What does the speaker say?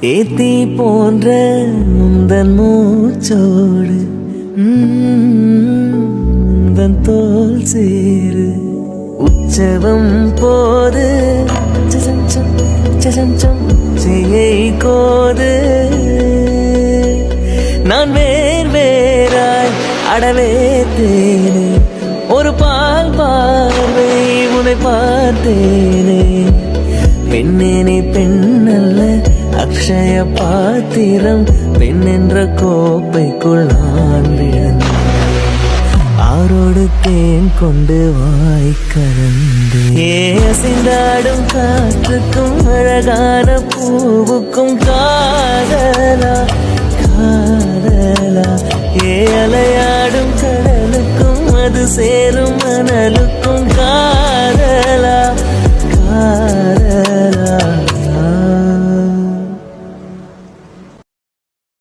ஏத்தி போன்ற முந்தன் மூச்சோடு முந்தன் தோல் சேரு உற்சவம் போது சசஞ்சம் சசஞ்சம் செய்யை கோது. நான் வேர் வேறாய் அடவே தேனே ஒரு பால் பார்வை உனை பார்த்தேனே. பெண்ணே நீ பழைய பாத்திரம் பெண் என்ற கோப்பைக்குள் நான் விழுந்தேன். ஆரோடு தேன் கொண்டு வாய்க்கறந்து ஏசிந்தாடும் காற்றுக்கும் அழகான பூவுக்கும் காதலா காதலா. ஏ அலையாடும் கடலுக்கும் அது சேரும் மணலுக்கும் காதலா